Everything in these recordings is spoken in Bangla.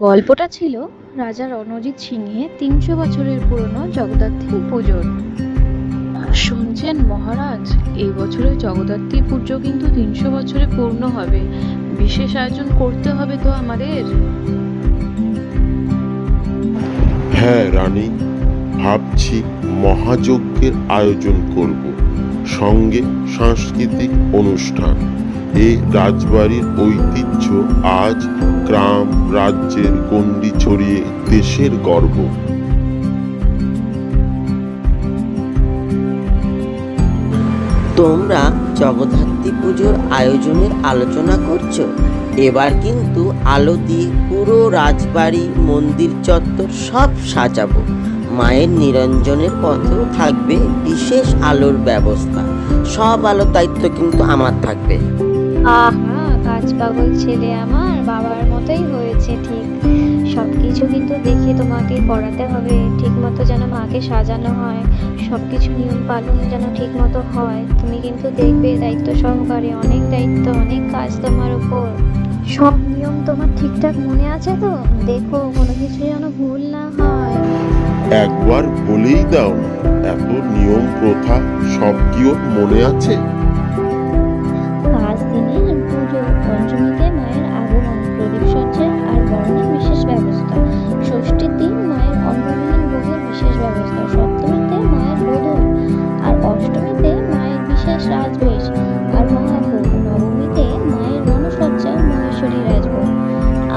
গল্পটা ছিল রাজা রণজিৎ সিংহে তিনশো বছরের পুরনো জগদ্ধাত্রী পুজোর। শুনছেন মহারাজ, এই বছরের জগদ্ধাত্রী পুজো কিন্তু তিনশো বছরে পূর্ণ হবে। বিশেষ আয়োজন করতে হবে তো আমাদের। হ্যাঁ রানী, ভাবছি মহাযজ্ঞের আয়োজন করব। সঙ্গে সাংস্কৃতিক অনুষ্ঠান। এই রাজবাড়ির ঐতিহ্য আজ গ্রাম, রাজ্যের গণ্ডি ছড়িয়ে দেশের গর্ব। তোমরা জগদ্ধাত্রী পুজোর আয়োজনের আলোচনা করছ। এবার কিন্তু আলো দিয়ে পুরো রাজবাড়ি, মন্দির চত্বর সব সাজাবো। মায়ের নিরঞ্জনের পথেও থাকবে বিশেষ আলোর ব্যবস্থা। সব আলোর দায়িত্ব কিন্তু আমার থাকবে। আহা কাজ পাগল ছেলে আমার, বাবার মতোই হয়েছে, ঠিক। সব কিছু কিন্তু দেখে তোমাকে করাতে হবে ঠিক মতো যেন মাকে সাজানো হয়। সব কিছু নিয়ম পালন যেন ঠিক মতো হয়। তুমি কিন্তু দেখবে দায়িত্ব সহকারে অনেক দায়িত্ব, অনেক কাজ তোমার উপর। সব নিয়ম তোমার ঠিকঠাক মনে আছে তো? দেখো, কোনো কিছু যেন ভুল না হয়। একবার বলেই দাও, এত নিয়ম, প্রথা, সব কি মনে আছে?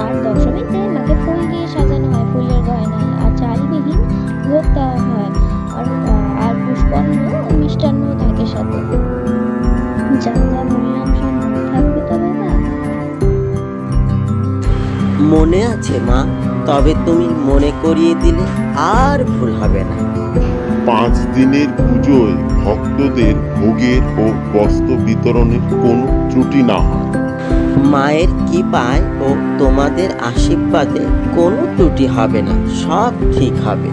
আর দশমীতে মাকে ফুল দিয়ে সাজানো হয় ফুলের গয়নায় আর চালবিহীন ভোগ দেওয়া হয়। আর আর পুষ্পান্ন মিষ্টান্ন থাকে সাথে। যা যা বললাম মনে থাকবে তো বাবা মনে আছে মা তবে তুমি মনে করিয়ে দিলে আর ভুল হবে না। পাঁচ দিনের পুজোয় ভক্তদের ভোগের ও বস্ত্র বিতরণের কোনো ত্রুটি না হয়। মায়ের কৃপায় ও তোমাদের আশীর্বাদে কোনো ত্রুটি হবে না, সব ঠিক হবে।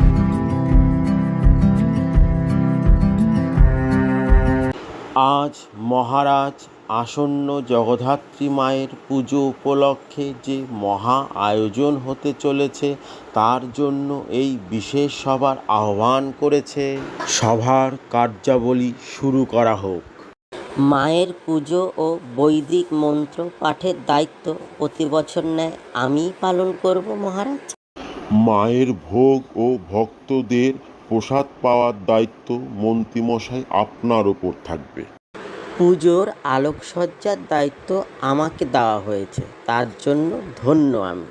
আজ মহারাজ আসন্ন জগদ্ধাত্রী মায়ের পুজো উপলক্ষে যে মহা আয়োজন হতে চলেছে, তার জন্য এই বিশেষ সভার আহ্বান করেছে। সভার কার্যাবলী শুরু করা হোক। মায়ের পুজো ও বৈদিক মন্ত্র পাঠের দায়িত্ব প্রতি বছর ন্যায় আমি পালন করব মহারাজ। মায়ের ভোগ ও ভক্তদের প্রসাদ পাওয়ার দায়িত্ব মন্ত্রীমশাই আপনার ওপর থাকবে। পুজোর আলোকসজ্জার দায়িত্ব আমাকে দেওয়া হয়েছে। তার জন্য ধন্য আমি।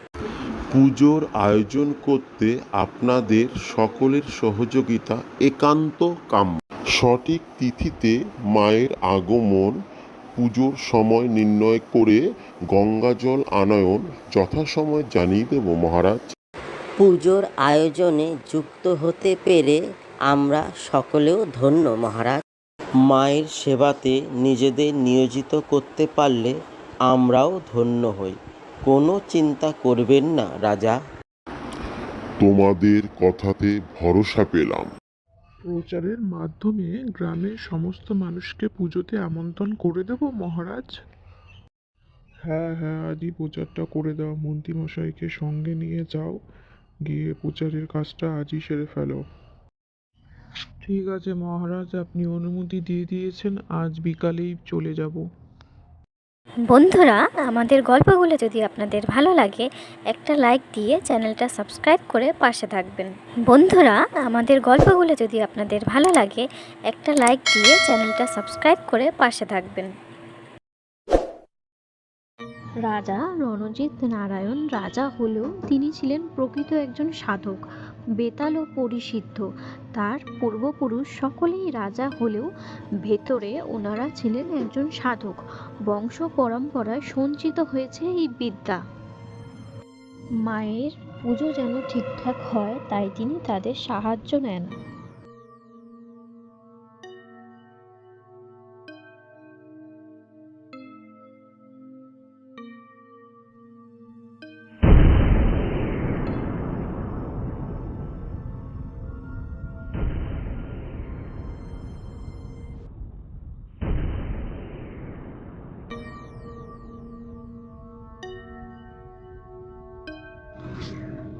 পুজোর আয়োজন করতে আপনাদের সকলের সহযোগিতা একান্ত কাম্য। সঠিক তিথিতে মায়ের আগমন পুজোর সময় নির্ণয় করে গঙ্গাজল আনয়ন যথাসময় জানিয়ে দেব মহারাজ। পুজোর আয়োজনে যুক্ত হতে পেরে আমরা সকলেও ধন্য মহারাজ। মায়ের সেবাতে নিজেদের নিয়োজিত করতে পারলে আমরাও ধন্য হই। কোনো চিন্তা করবেন না রাজা। তোমাদের কথাতে ভরসা পেলাম। প্রচারের মাধ্যমে গ্রামের সমস্ত মানুষকে পুজোতে আমন্ত্রণ করে দেব, মহারাজ? হ্যাঁ হ্যাঁ আজই প্রচারটা করে দাও, মন্ত্রীমশাইকে সঙ্গে নিয়ে যাও, গিয়ে প্রচারের কাজটা আজই সেরে ফেলো। ঠিক আছে মহারাজ, আপনি অনুমতি দিয়ে দিয়েছেন, আজ বিকালেই চলে যাব। বন্ধুরা, আমাদের গল্পগুলো যদি আপনাদের ভালো লাগে, একটা লাইক দিয়ে চ্যানেলটা সাবস্ক্রাইব করে পাশে থাকবেন। বন্ধুরা, আমাদের গল্পগুলো যদি আপনাদের ভালো লাগে, একটা লাইক দিয়ে চ্যানেলটা সাবস্ক্রাইব করে পাশে থাকবেন। রাজা রণজিৎ নারায়ণ রাজা হলেও তিনি ছিলেন প্রকৃত একজন সাধক। বেতাল ও পরিসিদ্ধ তার পূর্বপুরুষ সকলেই রাজা হলেও ভেতরে ওনারা ছিলেন একজন সাধক। বংশ পরম্পরায় সঞ্চিত হয়েছে এই বিদ্যা। মায়ের পুজো যেন ঠিকঠাক হয়, তাই তিনি তাদের সাহায্য নেন।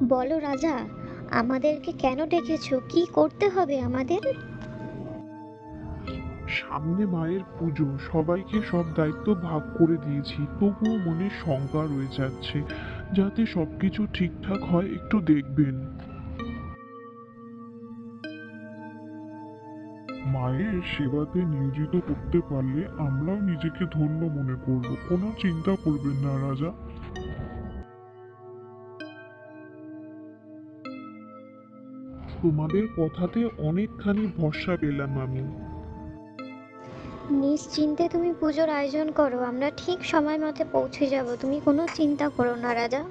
বলো রাজা, আমাদেরকে কেন ডেকেছো? কি করতে হবে আমাদের? সামনে মায়ের পুজো, সবাইকে সব দায়িত্ব ভাগ করে দিয়েছি, তবুও মনে শঙ্কা রয়ে যাচ্ছে, যাতে সবকিছু ঠিকঠাক হয়, একটু দেখবেন। মায়ের সেবাতে নিয়োজিত করতে পারলে আমরাও নিজেকে ধন্য মনে করব, কোনো চিন্তা করবেন না রাজা। তোমাদের কথাতে অনেকখানি ভরসা পেলাম আমি। নিশ্চিন্তে তুমি পুজোর আয়োজন করো, আমরা ঠিক সময় মতো পৌঁছে যাব, তুমি কোনো চিন্তা করো না, রাজা।